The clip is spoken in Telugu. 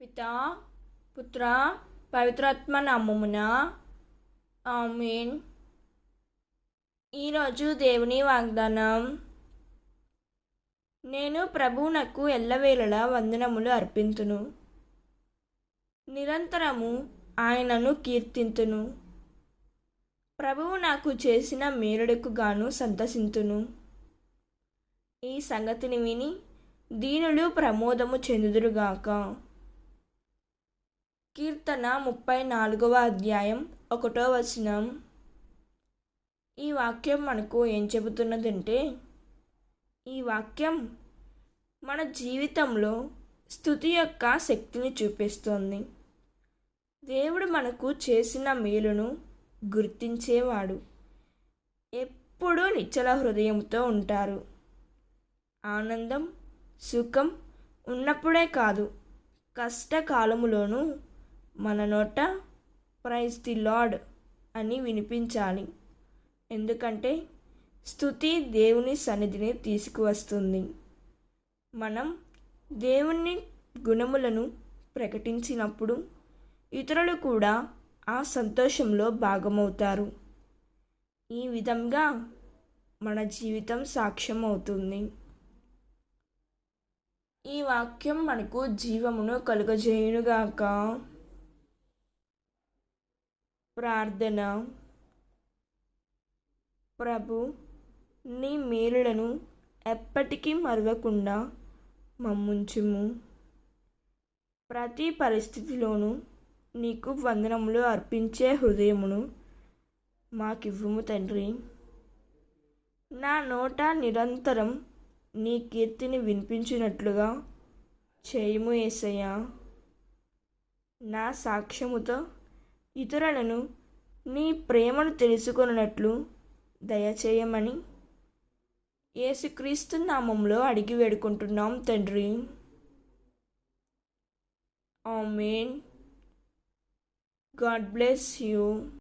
పితా పుత్ర పవిత్రాత్మ నామమున ఆమెన్. ఈరోజు దేవుని వాగ్దానం. నేను ప్రభువునకు ఎల్లవేళలా వందనములు అర్పింతును. నిరంతరము ఆయనను కీర్తింతును. ప్రభువు నాకు చేసిన మేలుడుకు గాను సంతసింతును. ఈ సంగతిని విని దీనులు ప్రమోదము చెందుదురుగాక. కీర్తన ముప్పై నాలుగవ అధ్యాయం ఒకటో వచనం. ఈ వాక్యం మనకు ఏం చెబుతున్నదంటే ఈ వాక్యం మన జీవితంలో స్థుతి యొక్క శక్తిని చూపిస్తోంది. దేవుడు మనకు చేసిన మేలును గుర్తించేవాడు. ఎప్పుడూ నిచ్చల హృదయంతో ఉంటారు. ఆనందం సుఖం ఉన్నప్పుడే కాదు కష్టకాలములోనూ మన నోట ప్రైజ్ ది లార్డ్ అని వినిపించాలి. ఎందుకంటే స్థుతి దేవుని సన్నిధిని తీసుకువస్తుంది. మనం దేవుని గుణములను ప్రకటించినప్పుడు ఇతరులు కూడా ఆ సంతోషంలో భాగమవుతారు. ఈ విధంగా మన జీవితం సాక్ష్యం అవుతుంది ఈ వాక్యం మనకు జీవమును కలుగజేయునుగాక. ప్రార్థన. ప్రభు నీ మేలులను ఎప్పటికీ మరవకుండా మమ్ముంచుము. ప్రతి పరిస్థితిలోనూ నీకు వందనములు అర్పించే హృదయమును మాకివ్వము తండ్రి. నా నోట నిరంతరం నీ కీర్తిని వినిపించినట్లుగా చేయము ఏసయ్యా. నా సాక్ష్యముతో ఇతరులను నీ ప్రేమను తెలుసుకున్నట్లు దయచేయమని యేసుక్రీస్తు నామంలో అడిగి వేడుకుంటున్నాం తండ్రి. ఆమెన్. God bless you.